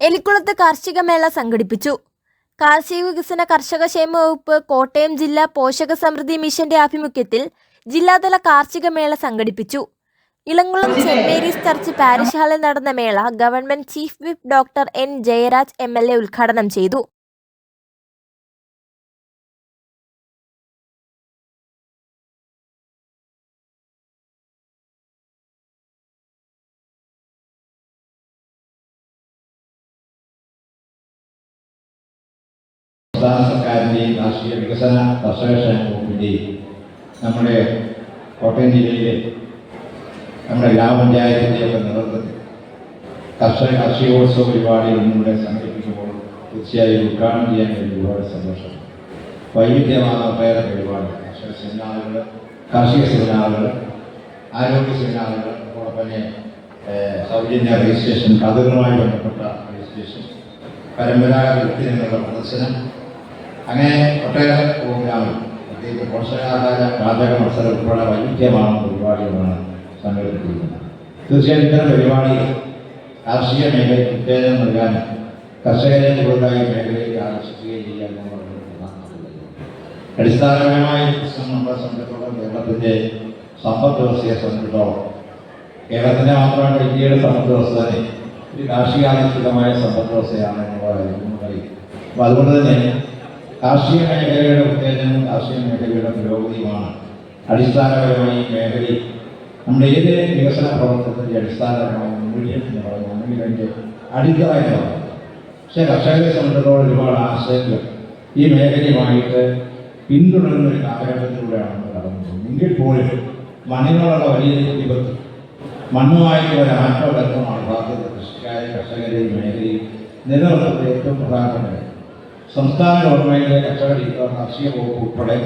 എലിക്കുളത്ത് കാർഷിക മേള സംഘടിപ്പിച്ചു. കാർഷിക വികസന കർഷക ക്ഷേമ വകുപ്പ് കോട്ടയം ജില്ലാ പോഷക സമൃദ്ധി മിഷന്റെ ആഭിമുഖ്യത്തിൽ ജില്ലാതല കാർഷിക മേള സംഘടിപ്പിച്ചു. Elangulam saint Mary's church parish ഹാളിൽ നടന്ന മേള government chief whip doctor N Jayaraj M ഉദ്ഘാടനം ചെയ്തു. സംസ്ഥാന സർക്കാരിന്റെയും കാർഷിക വികസന കർഷക ക്ഷേമ നമ്മുടെ കോട്ടയം ജില്ലയിലെ നമ്മുടെ ഗ്രാമപഞ്ചായത്തിന്റെ ഒക്കെ നേതൃത്വത്തിൽ കർഷക കാർഷികോത്സവ പരിപാടി ഇന്നിവിടെ സംഘടിപ്പിക്കുമ്പോൾ തീർച്ചയായും ഉദ്ഘാടനം ചെയ്യാൻ കഴിഞ്ഞ ഒരുപാട് സന്തോഷം. വൈവിധ്യമാർന്ന ഒട്ടേറെ പരിപാടി. കർഷക സെമിനാറുകൾ കാർഷിക സെമിനാറുകൾ ആരോഗ്യ സെമിനാറുകൾ അതോടൊപ്പം തന്നെ സൗജന്യ രജിസ്ട്രേഷൻ കഥകളുമായി ബന്ധപ്പെട്ട രജിസ്ട്രേഷൻ പരമ്പരാഗത വ്യക്തികളുടെ പ്രദർശനം അങ്ങനെ ഒട്ടേറെ പ്രോഗ്രാമുകൾ. പ്രത്യേകിച്ച് പോഷകാഹാര പാചക മത്സരം ഉൾപ്പെടെ വൈവിധ്യമാണ് പരിപാടികളാണ് സംഘടിപ്പിക്കുന്നത് തീർച്ചയായും ഇത്തരം പരിപാടികൾ കാർഷിക മേഖലയ്ക്ക് ഉത്തേജനം നൽകാൻ കർഷകരെ തൊഴിലായി മേഖലയിൽ ആകർഷിക്കുകയും ചെയ്യാൻ. അടിസ്ഥാനപരമായ പ്രശ്നം നമ്മളെ സംബന്ധിച്ചിടത്തോളം കേരളത്തിന്റെ സമ്പദ് വ്യവസ്ഥയെ സംബന്ധിച്ചിടത്തോളം കേരളത്തിന്റെ മാത്രമല്ല ഇന്ത്യയുടെ സമ്പദ് വ്യവസ്ഥ തന്നെ ഒരു കാർഷികാധിഷ്ഠിതമായ സമ്പദ് വ്യവസ്ഥയാണ് എന്നുള്ളതായി അപ്പോൾ അതുകൊണ്ട് തന്നെ കാർഷിക മേഖലയുടെ ഉത്തേജനവും കാർഷിക മേഖലയുടെ പുരോഗതിയുമാണ് അടിസ്ഥാനപരമായി മേഖലയിൽ. നമ്മുടെ ഏത് വികസന പ്രവർത്തനത്തിന്റെ അടിസ്ഥാനപരമായ മൂല്യം എന്ന് പറയുന്നത് അല്ലെങ്കിൽ അതിന്റെ അടിത്തറ പറയുന്നത് പക്ഷേ കർഷകരെ സംബന്ധിച്ചിടത്തോളം ഒരുപാട് ആശയങ്ങൾ ഈ മേഖലയുമായിട്ട് പിന്തുടരുന്ന ഒരു കാലഘട്ടത്തിലൂടെയാണ് നമ്മൾ കടന്നത്. എങ്കിൽ പോലും മണ്ണിനോടുള്ള വലിയ വിപത്ത് മണ്ണുമായിട്ട് ഒരു ആത്മബന്ധമാണ് ഭാഗത്ത് കൃഷിക്കാരെ കർഷകരെ ഈ മേഖലയിൽ നിലനിർത്തുന്നത് ഏറ്റവും പ്രധാനപ്പെട്ടത് സംസ്ഥാന ഗവൺമെന്റ് കർഷക കാർഷിക വകുപ്പ് ഉൾപ്പെടെ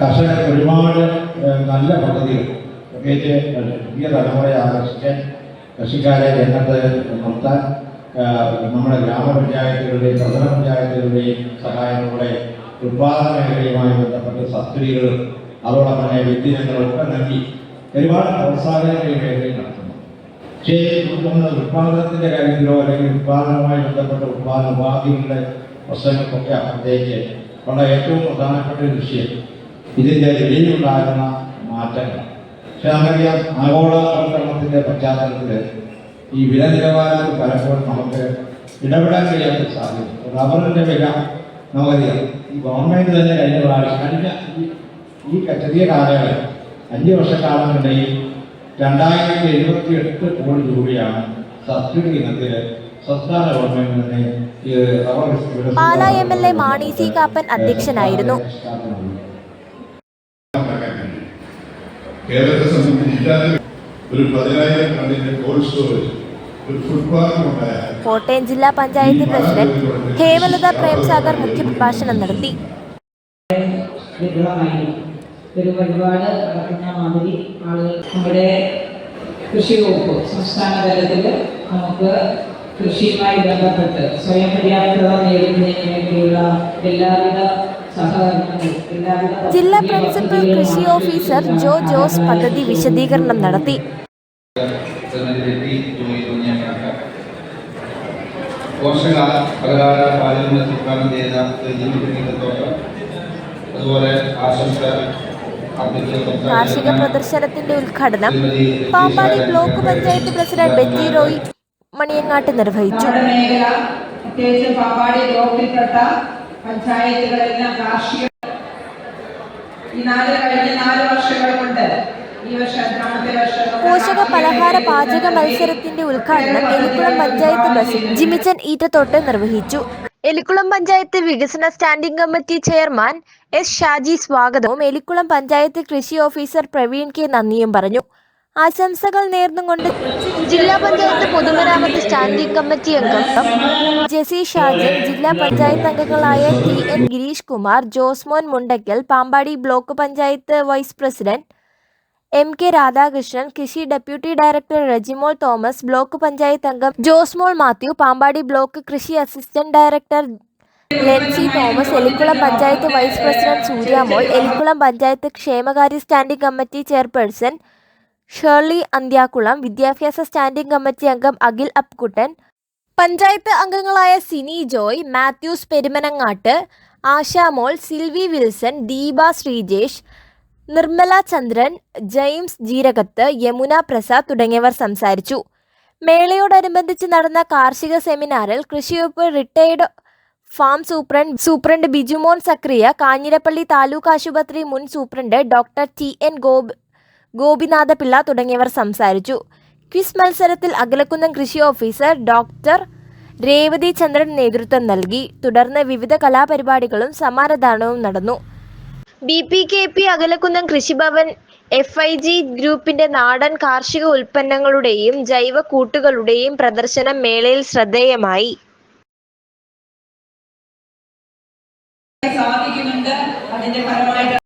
കർഷകർ ഒരുപാട് നല്ല പദ്ധതികൾ പ്രത്യേകിച്ച് പുതിയ തലമുറയെ ആകർഷിക്കാൻ കൃഷിക്കാരെ രംഗത്ത് നിർത്താൻ നമ്മുടെ ഗ്രാമപഞ്ചായത്തുകളുടെയും പ്രധാന പഞ്ചായത്തുകളുടെയും സഹായത്തോടെ ഉത്പാദന മേഖലയുമായി ബന്ധപ്പെട്ട് സബ്സിഡികളും അതോടൊപ്പം തന്നെ വ്യക്തിജനങ്ങളൊക്കെ നൽകി ഒരുപാട് പ്രോത്സാഹനങ്ങൾ ഈ മേഖലയിൽ നടത്തുന്നു. പക്ഷേ നമ്മുടെ കാര്യത്തിലോ അല്ലെങ്കിൽ ഉത്പാദനവുമായി ബന്ധപ്പെട്ട ഉത്പാദന ഉപാധികളുടെ പ്രശ്നങ്ങൾക്കൊക്കെ അപ്പുറത്തേക്ക് ഉള്ള ഏറ്റവും പ്രധാനപ്പെട്ട ഒരു വിഷയം. ഇതിന്റെ ഇടയിലുണ്ടാകുന്ന മാറ്റങ്ങൾ. പക്ഷെ നമുക്കറിയാം ആഗോളവൽക്കരണത്തിന്റെ പശ്ചാത്തലത്തിൽ ഈ വില നിലവാരത്തിൽ പലപ്പോഴും നമുക്ക് ഇടപെടാൻ കഴിയാത്ത സാധ്യത റബ്ബറിന്റെ വില നമുക്കറിയാം. ഈ ഗവൺമെന്റ് തന്നെ കഴിഞ്ഞ പ്രാവശ്യം കഴിഞ്ഞ ഈ- ഈ ചെറിയ കാലയളവിൽ അഞ്ച് വർഷക്കാലത്തിനിടയിൽ രണ്ടായിരത്തി എഴുപത്തി എട്ട് കോടി രൂപയാണ് സബ്സിഡി ഇനത്തിൽ Pala M L A Mani C Kappan അധ്യക്ഷനായിരുന്നു. കേരളത്തെ സംബന്ധിച്ച് ഒരു പതിനായിരം കണ്ടിന്റെ കോൾഡ് സ്റ്റോറേജ് ഒരു ഫുഡ് പാർക്ക് ഉണ്ടായാൽ കോട്ടയം ജില്ലാ പഞ്ചായത്ത് പ്രസിഡന്റ് ഹേമലത പ്രേംസാഗർ മുഖ്യപ്രഭാഷണം നടത്തി. ഒരു വഴിപാട് നടക്കുന്ന മാതിരി ആളുകൾ നമ്മുടെ കൃഷി വകുപ്പ് സംസ്ഥാന തലത്തിൽ നമുക്ക് കൃഷിയുമായി ബന്ധപ്പെട്ട് സ്വയം പര്യാപ്തത നേടുന്നതിന് വേണ്ടിയുള്ള എല്ലാവിധ ജില്ലാ പ്രിൻസിപ്പൽ കൃഷി ഓഫീസർ ജോ ജോസ് പദ്ധതി വിശദീകരണം നടത്തി. പോഷക പകരാര പാലിന് ഉദ്ഘാടനം ചെയ്ത അതുപോലെ ആശംസ കാർഷിക പ്രദർശനത്തിന്റെ ഉദ്ഘാടനം പാമ്പാടി ബ്ലോക്ക് പഞ്ചായത്ത് പ്രസിഡന്റ് ബെറ്റി റോയ് മണിയങ്ങാട്ട് നിർവഹിച്ചു. നമ്മുടെ മേഖല പ്രത്യേകിച്ച് പാമ്പാടി ബ്ലോക്കിൽപ്പെട്ട പഞ്ചായത്തുകളെല്ലാം കാർഷിക ഈ നാല് കഴിഞ്ഞ നാല് വർഷങ്ങൾ കൊണ്ട് ഈ വർഷം അഞ്ചാമത്തെ വർഷം പോഷക പലഹാര പാചക മത്സരത്തിന്റെ ഉദ്ഘാടനം എലിക്കുളം പഞ്ചായത്ത് പ്രസിഡന്റ് ജിമിച്ചൻ ഈറ്റത്തോട്ട് നിർവഹിച്ചു. എലിക്കുളം പഞ്ചായത്ത് വികസന standing committee chairman S Shaji സ്വാഗതവും എലിക്കുളം പഞ്ചായത്ത് കൃഷി ഓഫീസർ പ്രവീൺ കെ നന്ദിയും പറഞ്ഞു. ആശംസകൾ നേർന്നുകൊണ്ട് ജില്ലാ പഞ്ചായത്ത് പൊതുമരാമത്ത് സ്റ്റാൻഡിംഗ് കമ്മിറ്റി അംഗം. ജെസി ഷാജൻ ജില്ലാ പഞ്ചായത്ത് അംഗങ്ങളായ T N Gireesh Kumar Josemon Mundackal Pampady block panchayat vice president M K Radhakrishnan കൃഷി deputy director Rejimol Thomas block panchayat അംഗം ജോസ്മോൾ മാത്യു പാമ്പാടി ബ്ലോക്ക് കൃഷി assistant director Lency Thomas Elikkulam panchayat vice president Suryamol Elikkulam panchayat ക്ഷേമകാര്യ standing committee chairperson Shirley Anthyakulam വിദ്യാഭ്യാസ standing committee അംഗം അഖിൽ അപ്കുട്ടൻ പഞ്ചായത്ത് അംഗങ്ങളായ Sini Joy Mathews Perumanangattu Ashamol Silvy Wilson Deepa Sreejesh Nirmala Chandran James Jeerakathu Yamuna Prasad തുടങ്ങിയവർ സംസാരിച്ചു. മേളയോടനുബന്ധിച്ച് നടന്ന കാർഷിക സെമിനാറിൽ കൃഷിവകുപ്പ് retired farm superintendent superintendent Bijumon Zacharia Kanjirappally taluk ആശുപത്രി മുൻ സൂപ്രണ്ട് ഡോക്ടർ ടി എൻ ഗോപ് ഗോപിനാഥപിള്ള തുടങ്ങിയവർ സംസാരിച്ചു. ക്വിസ് മത്സരത്തിൽ അകലക്കുന്നം കൃഷി ഓഫീസർ ഡോക്ടർ രേവതി ചന്ദ്രൻ നേതൃത്വം നൽകി. തുടർന്ന് വിവിധ കലാപരിപാടികളും സമാരദാനവും നടന്നു. B P K P Akalakunnam Krishibhavan F I G ഗ്രൂപ്പിന്റെ നാടൻ കാർഷിക ഉൽപ്പന്നങ്ങളുടെയും ജൈവ കൂട്ടുകളുടെയും പ്രദർശനം മേളയിൽ ശ്രദ്ധേയമായി. സാധിക്കുന്നുണ്ട്. അതിന്റെ ഫലമായിട്ട്